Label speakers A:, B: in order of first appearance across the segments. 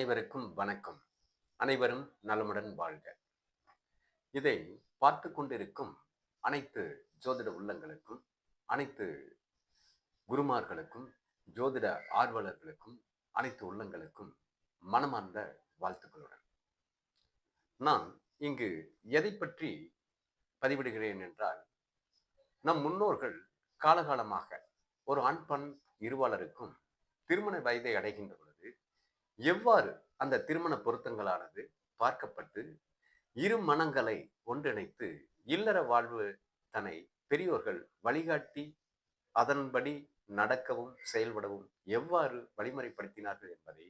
A: அனைவருக்கும் வணக்கம். அனைவரும் நலமுடன் வாழ்க. இதை பார்த்து கொண்டிருக்கும் அனைத்து ஜோதிட உள்ளங்களுக்கும் அனைத்து குருமார்களுக்கும் ஜோதிட ஆர்வலர்களுக்கும் அனைத்து உள்ளங்களுக்கும் மனமார்ந்த வாழ்த்துக்களுடன். நான் இங்கு எதை பற்றி பதிவிடுகிறேன் என்றால் நம் முன்னோர்கள் காலகாலமாக ஒரு ஆண் பண் இருவாளருக்கும் திருமண வயதை அடைகின்ற எவ்வாறு அந்த திருமண பொருத்தங்களானது பார்க்கப்பட்டு இரு மனங்களை ஒன்றிணைத்து இல்லற வாழ்வு தன்னை பெரியோர்கள் வழிகாட்டி அதன்படி நடக்கவும் செயல்படவும் எவ்வாறு வழிமுறைப்படுத்தினார்கள் என்பதை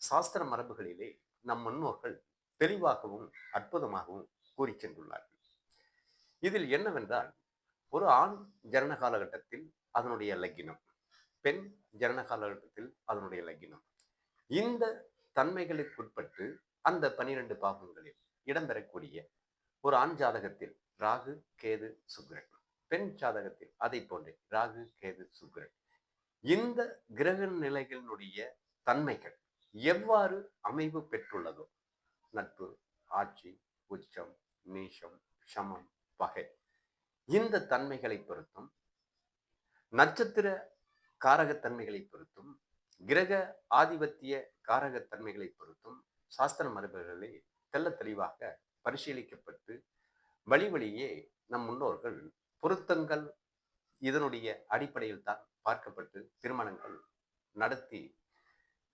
A: சாஸ்திர மரபுகளிலே நம் முன்னோர்கள் தெளிவாகவும் அற்புதமாகவும் கூறி சென்றுள்ளார்கள். இதில் என்னவென்றால் ஒரு ஆண் ஜனன காலகட்டத்தில் அதனுடைய லக்கினம் பெண் ஜனன காலகட்டத்தில் அதனுடைய லக்கினம். இந்த தன்மைகளுக்குட்பட்டு அந்த பனிரெண்டு பாகங்களில் இடம்பெறக்கூடிய ஒரு ஆண் ஜாதகத்தில் ராகு கேது சுக்கிரன். பெண் ஜாதகத்தில் அதை போன்றே ராகு கேது சுக்கிரன். இந்த கிரக நிலைகளினுடைய தன்மைகள் எவ்வாறு அமைவு பெற்றுள்ளதோ நட்பு ஆட்சி உச்சம் நீஷம் சமம் பகை இந்த தன்மைகளை பொறுத்தும் நட்சத்திர காரகத்தன்மைகளை பொறுத்தும் கிரக ஆதிபத்திய காரகத்தன்மைகளை பொறுத்தும் சாஸ்திர மரபுகளே தெல்ல தெளிவாக பரிசீலிக்கப்பட்டு வழி வழியே நம் முன்னோர்கள் பொருத்தங்கள் இதனுடைய அடிப்படையில் தான் பார்க்கப்பட்டு திருமணங்கள் நடத்தி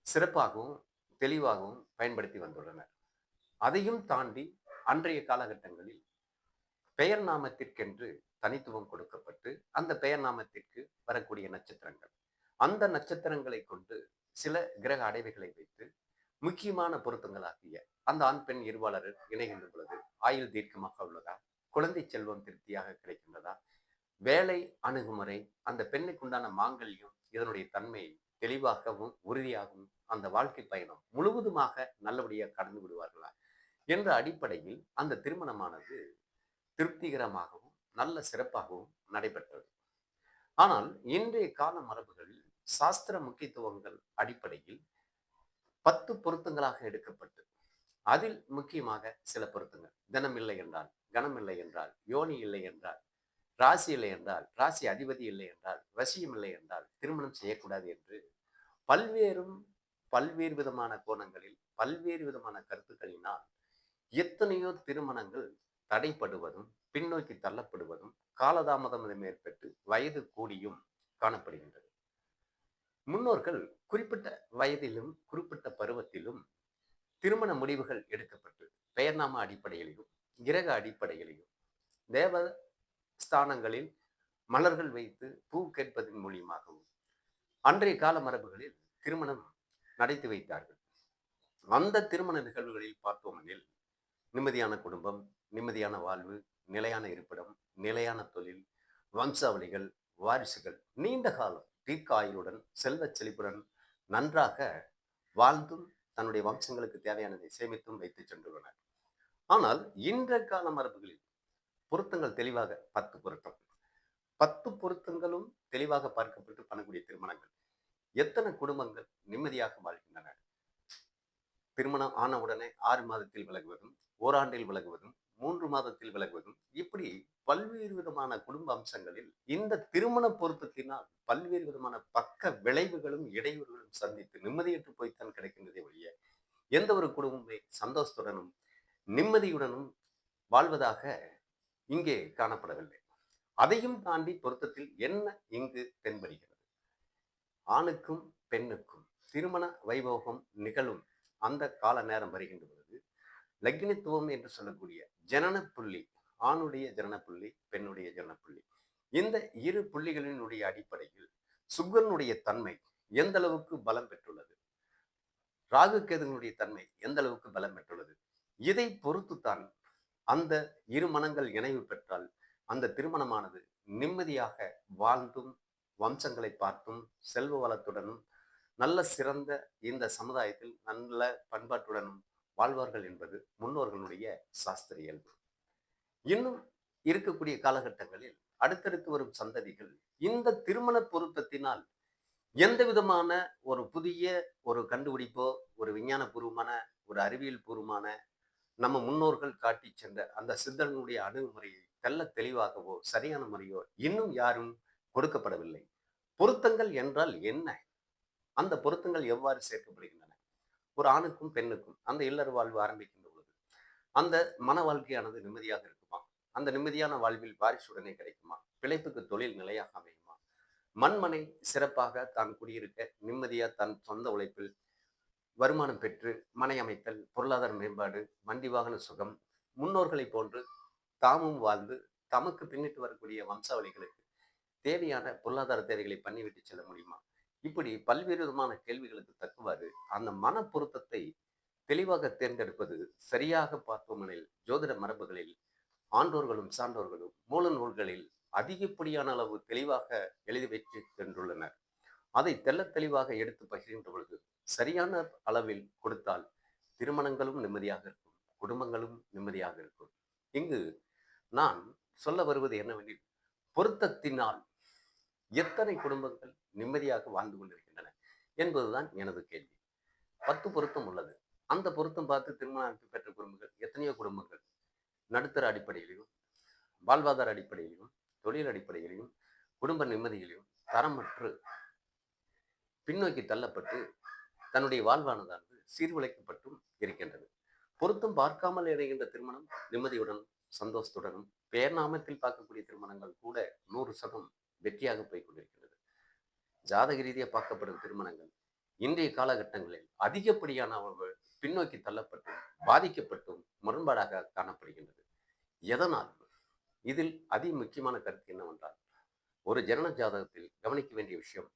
A: சிறப்பாகவும் தெளிவாகவும் பயன்படுத்தி வந்துள்ளனர். அதையும் தாண்டி அன்றைய காலகட்டங்களில் பெயர் நாமத்திற்கென்று தனித்துவம் கொடுக்கப்பட்டு அந்த பெயர் நாமத்திற்கு வரக்கூடிய நட்சத்திரங்கள். அந்த நட்சத்திரங்களை கொண்டு சில கிரக அடைவுகளை வைத்து முக்கியமான பொருத்தங்களாகிய அந்த ஆண் பெண் இருவாளர் இணைகின்ற பொழுது ஆயுள் தீர்க்கமாக உள்ளதா? குழந்தை செல்வம் திருப்தியாக கிடைக்கின்றதா? வேலை அணுகுமுறை அந்த பெண்ணுக்குண்டான மாங்கல்யம் இதனுடைய தன்மை தெளிவாகவும் உறுதியாகவும் அந்த வாழ்க்கை பயணம் முழுவதுமாக நல்லபடியாக கடந்து விடுவார்களா? என்ற அடிப்படையில் அந்த திருமணமானது திருப்திகரமாகவும் நல்ல சிறப்பாகவும் நடைபெற்றது. ஆனால் இன்றைய கால மரபுகளில் சாஸ்திர முக்கியத்துவங்கள் அடிப்படையில் பத்து பொருத்தங்களாக எடுக்கப்பட்டு அதில் முக்கியமாக சில பொருத்தங்கள். தினம் இல்லை என்றால் கணம் இல்லை என்றால் யோனி இல்லை என்றால் ராசி இல்லை என்றால் ராசி அதிபதி இல்லை என்றால் வசியம் இல்லை என்றால் திருமணம் செய்யக்கூடாது என்று பல்வேறும் பல்வேறு விதமான கோணங்களில் பல்வேறு விதமான கருத்துக்களினால் எத்தனையோ திருமணங்கள் தடைப்படுவதும் பின்னோக்கி தள்ளப்படுவதும் காலதாமதம் ஏற்பட்டு வயது கூடியும் காணப்படுகின்றது. முன்னோர்கள் குறிப்பிட்ட வயதிலும் குறிப்பிட்ட பருவத்திலும் திருமண முடிவுகள் எடுக்கப்பட்டு பெயர்நாம அடிப்படையிலையும் கிரக அடிப்படையிலையும் தேவ ஸ்தானங்களில் மலர்கள் வைத்து பூ கேட்பதன் மூலியமாகவும் அன்றைய கால மரபுகளில் திருமணம் நடத்தி வைத்தார்கள். அந்த திருமண நிகழ்வுகளில் பார்த்தோமெனில் நிம்மதியான குடும்பம் நிம்மதியான வாழ்வு நிலையான இருப்பிடம் நிலையான தொழில் வம்சாவளிகள் வாரிசுகள் நீண்ட காலம் தீர்க்காயுடன் செல்வச் செழிப்புடன் நன்றாக வாழ்ந்தும் தன்னுடைய வம்சங்களுக்கு தேவையானதை சேமித்தும் வைத்து சென்றுள்ளனர். ஆனால் இன்ற கால மரபுகளில் பொருத்தங்கள் தெளிவாக பத்து பொருத்தம். பத்து பொருத்தங்களும் தெளிவாக பார்க்கப்பட்டு பண்ணக்கூடிய திருமணங்கள். எத்தனை குடும்பங்கள் நிம்மதியாக வாழ்கின்றன? திருமணம் ஆன உடனே ஆறு மாதத்தில் விலகுவதும் ஓராண்டில் விலகுவதும் மூன்று மாதத்தில் விலகுவதும் இப்படி பல்வேறு விதமான குடும்ப அம்சங்களில் இந்த திருமண பொருத்தத்தினால் பல்வேறு விதமான பக்க விளைவுகளும் இடையூறுகளும் சந்தித்து நிம்மதியற்று போய்த்தான் கிடைக்கின்றதே ஒழிய எந்த ஒரு குடும்பமே சந்தோஷத்துடனும் நிம்மதியுடனும் வாழ்வதாக இங்கே காணப்படவில்லை. அதையும் தாண்டி பொருத்தத்தில் என்ன இங்கு தென்படுகிறது? ஆணுக்கும் பெண்ணுக்கும் திருமண வைபோகம் நிகழும் அந்த கால நேரம் வருகின்றது. லக்னித்துவம் என்று சொல்லக்கூடிய ஜனன புள்ளி ஆணுடைய ஜனன புள்ளி பெண்ணுடைய ஜனன புள்ளி இந்த இரு புள்ளிகளினுடைய அடிப்படையில் சுக்கரனுடைய தன்மை எந்த அளவுக்கு பலம் பெற்றுள்ளது? ராகு கேதுகளுடைய தன்மை எந்த அளவுக்கு பலம் பெற்றுள்ளது? இதை பொறுத்துத்தான் அந்த இரு மனங்கள் இணைவு பெற்றால் அந்த திருமணமானது நிம்மதியாக வாழ்ந்தும் வம்சங்களை பார்த்தும் செல்வ வளத்துடனும் நல்ல சிறந்த இந்த சமுதாயத்தில் நல்ல பண்பாட்டுடனும் வாழ்வார்கள் என்பது முன்னோர்களுடைய சாஸ்திர இயல்பு. இன்னும் இருக்கக்கூடிய காலகட்டங்களில் அடுத்தடுத்து வரும் சந்ததிகள் இந்த திருமண பொருத்தத்தினால் எந்த விதமான ஒரு புதிய ஒரு கண்டுபிடிப்போ ஒரு விஞ்ஞானபூர்வமான ஒரு அறிவியல் பூர்வமான நம்ம முன்னோர்கள் காட்டி சென்ற அந்த சித்தனுடைய அணுகுமுறையை தெல்ல தெளிவாகவோ சரியான முறையோ இன்னும் யாரும் கொடுக்கப்படவில்லை. பொருத்தங்கள் என்றால் என்ன? அந்த பொருத்தங்கள் எவ்வாறு சேர்க்கப்படுகின்றன? ஒரு ஆணுக்கும் பெண்ணுக்கும் அந்த இல்லற வாழ்வு ஆரம்பிக்கின்ற பொழுது அந்த மன வாழ்க்கையானது நிம்மதியாக இருக்குமா? அந்த நிம்மதியான வாழ்வில் வாரிசுடனே கிடைக்குமா? பிழைப்புக்கு தொழில் நிலையாக அமையுமா? மண்மனை சிறப்பாக தான் குடியிருக்க நிம்மதியா தன் சொந்த உழைப்பில் வருமானம் பெற்று மனை அமைத்தல் பொருளாதார மேம்பாடு வண்டி வாகன சுகம் முன்னோர்களை போன்று தாமும் வாழ்ந்து தமக்கு பின்னிட்டு வரக்கூடிய வம்சாவளிகளுக்கு தேவையான பொருளாதார தேவைகளை பண்ணிவிட்டு செல்ல முடியுமா? இப்படி பல்வேறு விதமான கேள்விகளுக்கு தக்குவாறு அந்த மன பொருத்தத்தை தெளிவாக தேர்ந்தெடுப்பது சரியாக பார்த்தோமெனில் ஜோதிட மரபுகளில் ஆண்டோர்களும் சான்றோர்களும் மூல நூல்களில் அதிகப்படியான அளவு தெளிவாக எழுதி வைத்து சென்றுள்ளனர். அதை தெல்ல தெளிவாக எடுத்து பகிர்கின்ற பொழுது சரியான அளவில் கொடுத்தால் திருமணங்களும் நிம்மதியாக இருக்கும் குடும்பங்களும் நிம்மதியாக இருக்கும். இங்கு நான் சொல்ல வருவது என்னவெனில் பொருத்தத்தினால் எத்தனை குடும்பங்கள் நிம்மதியாக வாழ்ந்து கொண்டிருக்கின்றன என்பதுதான் எனது கேள்வி. பத்து பொருத்தம் உள்ளது. அந்த பொருத்தம் பார்த்து திருமணம் பெற்ற குடும்பங்கள் எத்தனையோ குடும்பங்கள் நடுத்தர அடிப்படையிலையும் வாழ்வாதார அடிப்படையிலும் தொழில் அடிப்படையிலையும் குடும்ப நிம்மதியிலும் தரமற்று பின்னோக்கி தள்ளப்பட்டு தன்னுடைய வாழ்வானதானது சீர்குலைக்கப்பட்டும் இருக்கின்றது. பொருத்தம் பார்க்காமல் இணைகின்ற திருமணம் நிம்மதியுடன் சந்தோஷத்துடனும் பேர்நாமத்தில் பார்க்கக்கூடிய திருமணங்கள் கூட நூறு சதம் வெற்றியாக போய் கொண்டிருக்கிறது. ஜாதக ரீதியாக பார்க்கப்படும் திருமணங்கள் இன்றைய காலகட்டங்களில் அதிகப்படியான பின்னோக்கி தள்ளப்பட்டும் பாதிக்கப்பட்டும் முரண்பாடாக காணப்படுகின்றது. எதனால்? இதில் அதி முக்கியமான கருத்து என்னவென்றால் ஒரு ஜனன ஜாதகத்தில் கவனிக்க வேண்டிய விஷயம்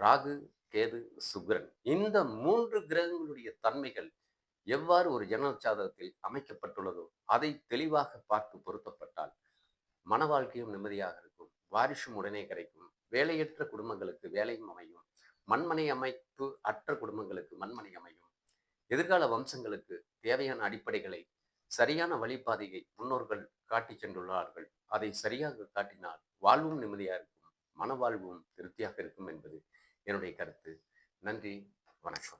A: ராகு கேது சுக்ரன் இந்த மூன்று கிரகங்களுடைய தன்மைகள் எவ்வாறு ஒரு ஜனன ஜாதகத்தில் அமைக்கப்பட்டுள்ளதோ அதை தெளிவாக பார்த்து பொருத்தப்பட்டால் மன வாழ்க்கையும் நிம்மதியாக இருக்கும் வாரிசும் உடனே கிடைக்கும். வேலையற்ற குடும்பங்களுக்கு வேலையும் அமையும். மண்மனை அமைப்பு அற்ற குடும்பங்களுக்கு மண்மனை அமையும். எதிர்கால வம்சங்களுக்கு தேவையான அடிப்படைகளை சரியான வழிபாதையை முன்னோர்கள் காட்டி சென்றுள்ளார்கள். அதை சரியாக காட்டினால் வாழ்வும் நிம்மதியாக இருக்கும். மனவாழ்வும் திருப்தியாக இருக்கும் என்பது என்னுடைய கருத்து. நன்றி. வணக்கம்.